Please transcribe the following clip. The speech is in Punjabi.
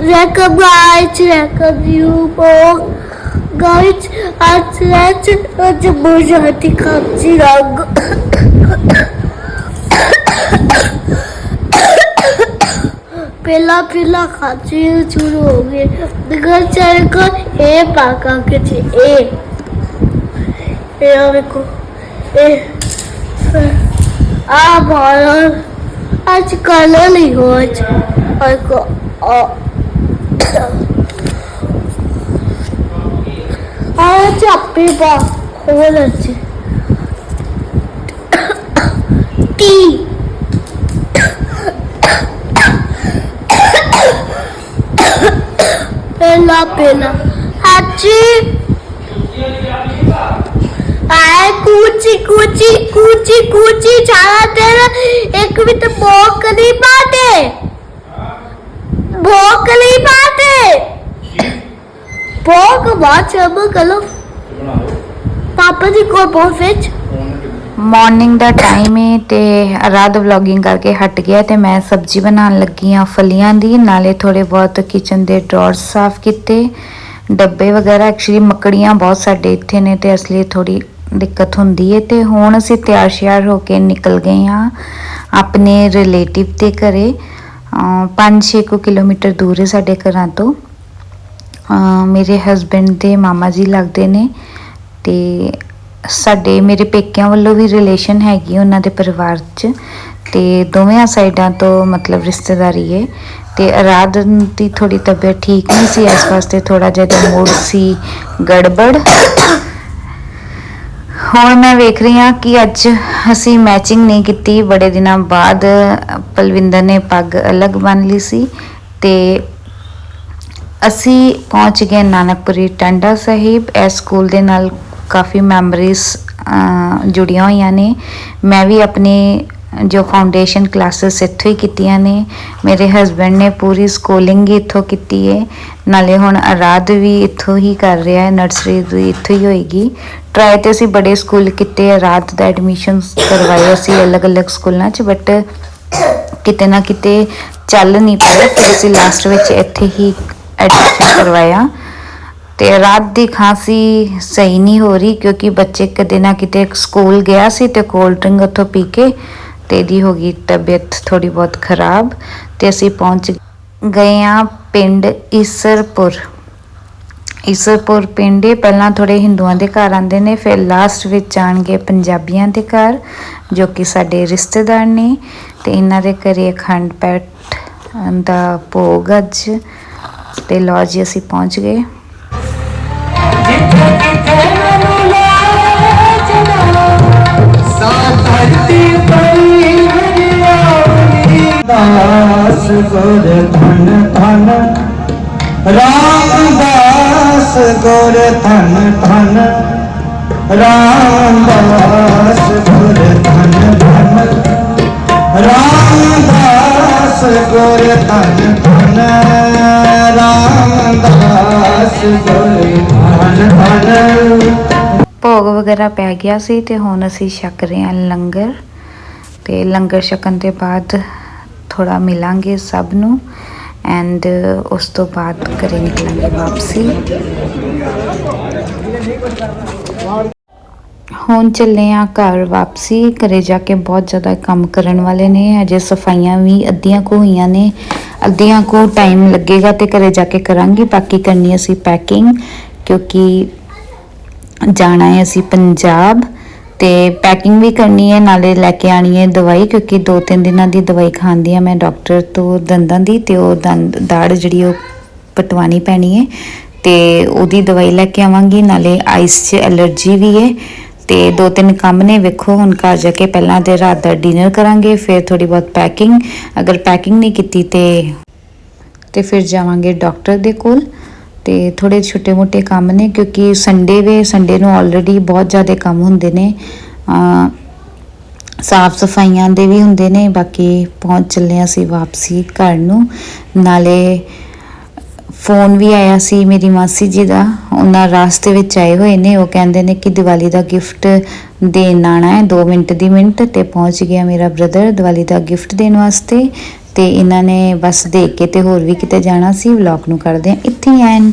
recognize, recognize you more. Guys, and let's let the majority come to young. پہلا پہلا خاتی شروع ہو گئے دیکھا چل کر اے پاکا کے تھے اے اے آمی کو اے آ بھارا آج کالا نہیں ہو آج آمی کو آ আজ আপনি বা খবর আছে টি পেলা পেলা হাচি আয় কুচি কুচি কুচি কুচি ছাড়া তেরা এক বিত বকরি বাদে போக வாட்ஸ்அப் கலோ ਪਾਪਾ ਦੀ ਕੋਲ ਪਹੁੰਚ ਵਿੱਚ। ਮਾਰਨਿੰਗ ਦਾ ਟਾਈਮ ਹੈ ਤੇ ਰਾਤ ਵਲੌਗਿੰਗ ਕਰਕੇ ਹਟ ਗਿਆ ਤੇ ਮੈਂ ਸਬਜ਼ੀ ਬਣਾਉਣ ਲੱਗੀ ਆ ਫਲੀਆਂ ਦੀ ਨਾਲੇ ਥੋੜੇ ਬਹੁਤ ਕਿਚਨ ਦੇ ਡਰਾਅਰਸ ਸਾਫ਼ ਕੀਤੇ। ਡੱਬੇ ਵਗੈਰਾ ਐਕਚੁਅਲੀ ਮੱਕੜੀਆਂ ਬਹੁਤ ਸਾਡੇ ਇੱਥੇ ਨੇ ਤੇ ਇਸ ਲਈ ਥੋੜੀ ਦਿੱਕਤ ਹੁੰਦੀ ਹੈ ਤੇ ਹੁਣ ਅਸੀਂ ਤਿਆਰ ਸ਼ਿਆਰ ਹੋ ਕੇ ਨਿਕਲ ਗਏ ਆ ਆਪਣੇ ਰਿਲੇਟਿਵ ਦੇ ਘਰੇ। 5-6 ਕਿਲੋਮੀਟਰ ਦੂਰ ਹੈ ਸਾਡੇ ਘਰਾਂ ਤੋਂ। ਮੇਰੇ ਹਸਬੰਡ ਦੇ ਮਾਮਾ ਜੀ ਲੱਗਦੇ ਨੇ ਤੇ ਸਾਡੇ ਮੇਰੇ ਪੇਕਿਆਂ ਵੱਲੋਂ ਵੀ ਰਿਲੇਸ਼ਨ ਹੈਗੀ ਉਹਨਾਂ ਦੇ ਪਰਿਵਾਰ 'ਚ ਤੇ ਦੋਵੇਂ ਸਾਈਡਾਂ ਤੋਂ ਮਤਲਬ ਰਿਸ਼ਤੇਦਾਰੀ ਹੈ ਤੇ ਅਰਾਧ ਦੀ ਥੋੜੀ ਤਬੀਅਤ ਠੀਕ ਨਹੀਂ ਸੀ, ਇਸ ਵਾਸਤੇ ਥੋੜਾ ਜਿਹਾ ਦਾ ਮੂਡ ਸੀ ਗੜਬੜ। ਹੁਣ ਮੈਂ ਵੇਖ ਰਹੀ ਹਾਂ ਕਿ ਅੱਜ ਅਸੀਂ ਮੈਚਿੰਗ ਨਹੀਂ ਕੀਤੀ, ਬੜੇ ਦਿਨਾਂ ਬਾਅਦ ਪਲਵਿੰਦਰ ਨੇ ਪੱਗ ਅਲੱਗ ਬੰਨ ਲਈ ਸੀ ਤੇ ਅਸੀਂ ਪਹੁੰਚ ਗਏ ਨਾਨਕਪੁਰੀ ਟੰਡਾ ਸਾਹਿਬ। ਇਸ ਸਕੂਲ ਦੇ ਨਾਲ ਕਾਫੀ ਮੈਮਰੀਜ਼ ਜੁੜੀਆਂ ਹੋਈਆਂ ਨੇ। ਮੈਂ ਵੀ ਆਪਣੇ ਜੋ ਫਾਊਂਡੇਸ਼ਨ ਕਲਾਸਿਸ ਇੱਥੋਂ ਹੀ ਕੀਤੀਆਂ ਨੇ। ਮੇਰੇ ਹਸਬੰਡ ਨੇ ਪੂਰੀ ਸਕੂਲਿੰਗ ਇੱਥੋਂ ਕੀਤੀ ਹੈ ਨਾਲੇ ਹੁਣ ਅਰਾਧ ਵੀ ਇੱਥੋਂ ਹੀ ਕਰ ਰਿਹਾ ਹੈ ਨਰਸਰੀ ਦੀ ਇੱਥੋਂ ਹੀ ਹੋਏਗੀ। ਟਰਾਈ ਤੇ ਅਸੀਂ ਬੜੇ ਸਕੂਲ ਕੀਤੇ ਅਰਾਧ ਦਾ ਐਡਮਿਸ਼ਨ ਕਰਵਾਇਆ ਸੀ ਅਲੱਗ-ਅਲੱਗ ਸਕੂਲਾਂ 'ਚ ਬਟ ਕਿਤੇ ਨਾ ਕਿਤੇ ਚੱਲ ਨਹੀਂ ਪਾਇਆ। ਫਿਰ ਅਸੀਂ ਲਾਸਟ ਵਿੱਚ ਇੱਥੇ ਹੀ ਐਡਮਿਸ਼ਨ ਕਰਵਾਇਆ। ਤੇ ਰਾਤ ਦੀ ਖਾਂਸੀ ਸਹੀ ਨਹੀਂ ਹੋ ਰਹੀ ਕਿਉਂਕਿ ਬੱਚੇ ਕਦੇ ਨਾ ਕਿਤੇ ਸਕੂਲ ਗਿਆ ਸੀ ਤੇ ਕੋਲਡ ਡਰਿੰਕ ਉੱਥੋਂ ਪੀ ਕੇ ਤੇ ਇਹਦੀ ਹੋ ਗਈ ਤਬੀਅਤ ਥੋੜੀ ਬਹੁਤ ਖਰਾਬ ਤੇ ਅਸੀਂ ਪਹੁੰਚ ਗਏ ਆ ਪਿੰਡ ਈਸਰਪੁਰ। ਈਸਰਪੁਰ ਪਿੰਡ ਪਹਿਲਾਂ ਥੋੜੇ ਹਿੰਦੂਆਂ ਦੇ ਘਰ ਆਂਦੇ ਨੇ, ਫਿਰ ਲਾਸਟ ਵਿੱਚ ਆਣਗੇ ਪੰਜਾਬੀਆਂ ਦੇ ਘਰ, ਜੋ ਕਿ ਸਾਡੇ ਰਿਸ਼ਤੇਦਾਰ ਨੇ ਤੇ ਇਹਨਾਂ ਦੇ ਘਰੇ ਅਖੰਡ ਪੈਠ ਦਾ ਭੋਗ ਅੱਜ ਤੇ ਲੋ ਜੀ, ਅਸੀਂ ਪਹੁੰਚ ਗਏ। ਦਾਸ ਗੁਰ ਧਨ ਧਨ ਰਾਮਦਾਸ ਗੁਰ ਧਨ ਧਨ, ਰਾਮਦਾਸ ਗੁਰ ਧਨ ਧਨ, ਰਾਮਦਾਸ ਗੁਰ ਧਨ ਧਨ, ਰਾਮਦਾਸ ਗੁਰ ਧਨ ਧਨ। ਭੋਗ ਵਗੈਰਾ ਪੈ ਗਿਆ ਸੀ ਤੇ ਹੁਣ ਅਸੀਂ ਛਕ ਰਹੇ ਹਾਂ ਲੰਗਰ। ਤੇ ਲੰਗਰ ਛਕਣ ਦੇ ਬਾਅਦ ਥੋੜਾ ਮਿਲਾਂਗੇ ਸਭ ਨੂੰ ਐਂਡ ਉਸ ਤੋਂ ਬਾਅਦ ਘਰੇ ਨਿਕਲਾਂਗੇ ਵਾਪਸੀ। ਹੁਣ ਚੱਲੇ ਆ ਘਰ ਵਾਪਸੀ, ਘਰੇ ਜਾ ਕੇ ਬਹੁਤ ਜ਼ਿਆਦਾ ਕੰਮ ਕਰਨ ਵਾਲੇ ਨੇ, ਅਜੇ ਸਫਾਈਆਂ ਵੀ ਅੱਧੀਆਂ ਕੋ ਹੋਈਆਂ ਨੇ, ਅੱਧੀਆਂ ਕੋ ਟਾਈਮ ਲੱਗੇਗਾ ਤੇ ਘਰੇ ਜਾ ਕੇ ਕਰਾਂਗੇ, ਬਾਕੀ ਕਰਨੀ ਅਸੀਂ ਪੈਕਿੰਗ ਕਿਉਂਕਿ ਜਾਣਾ ਹੈ ਅਸੀਂ ਪੰਜਾਬ ਤੇ ਪੈਕਿੰਗ ਵੀ ਕਰਨੀ ਹੈ, ਨਾਲੇ ਲੈ ਕੇ ਆਣੀ ਹੈ ਦਵਾਈ ਕਿਉਂਕਿ 2-3 ਦਿਨਾਂ ਦੀ ਦਵਾਈ ਖਾਂਦੀ ਆ ਮੈਂ ਡਾਕਟਰ ਤੋਂ ਦੰਦਾਂ ਦੀ ਤੇ ਉਹ ਦੰਦ ਦਾੜ ਜਿਹੜੀ ਉਹ ਪਟਵਾਣੀ ਪੈਣੀ ਹੈ ਤੇ ਉਹਦੀ ਦਵਾਈ ਲੈ ਕੇ ਆਵਾਂਗੀ, ਨਾਲੇ ਆਈਸ 'ਚ ਐਲਰਜੀ ਵੀ ਹੈ। ਤੇ ਦੋ ਤਿੰਨ ਕੰਮ ਨੇ, ਵੇਖੋ, ਹੁਣ ਘਰ ਜਾ ਕੇ ਪਹਿਲਾਂ ਦੇ ਰਾਤ ਦਾ ਡਿਨਰ ਕਰਾਂਗੇ, ਫਿਰ ਥੋੜੀ ਬਹੁਤ ਪੈਕਿੰਗ ਅਗਰ ਪੈਕਿੰਗ ਨਹੀਂ ਕੀਤੀ ਤੇ ਤੇ ਫਿਰ ਜਾਵਾਂਗੇ ਡਾਕਟਰ ਦੇ ਕੋਲ, ਤੇ ਥੋੜੇ ਛੋਟੇ ਮੋਟੇ ਕੰਮ ਨੇ, ਕਿਉਂਕਿ ਸੰਡੇ ਵੇ ਸੰਡੇ ਨੂੰ ਆਲਰੇਡੀ ਬਹੁਤ ਜ਼ਿਆਦਾ ਕੰਮ ਹੁੰਦੇ ਨੇ ਅ ਸਾਫ਼ ਸਫਾਈਆਂ ਦੇ ਵੀ ਹੁੰਦੇ ਨੇ, ਬਾਕੀ ਪਹੁੰਚ ਚੱਲੇ ਹਾਂ ਅਸੀਂ ਵਾਪਸੀ ਘਰ ਨੂੰ, ਨਾਲੇ ਫੋਨ ਵੀ ਆਇਆ ਸੀ ਮੇਰੀ ਮਾਸੀ ਜੀ ਦਾ। ਉਹਨਾਂ ਰਾਸਤੇ ਵਿੱਚ ਆਏ ਹੋਏ ਨੇ। ਉਹ ਕਹਿੰਦੇ ਨੇ ਕਿ ਦੀਵਾਲੀ ਦਾ ਗਿਫਟ ਦੇਣ ਆਣਾ ਹੈ। 2 ਮਿੰਟ ਦੀ ਮਿੰਟ ਤੇ ਪਹੁੰਚ ਗਿਆ ਮੇਰਾ ਬ੍ਰਦਰ ਦੀਵਾਲੀ ਦਾ ਗਿਫਟ ਦੇਣ ਵਾਸਤੇ। ਤੇ ਇਹਨਾਂ ਨੇ ਬਸ ਦੇਖ ਕੇ ਤੇ ਹੋਰ ਵੀ ਕਿਤੇ ਜਾਣਾ ਸੀ। ਵਲੌਗ ਨੂੰ ਕਰਦੇ ਆ ਇੱਥੇ ਐਂਡ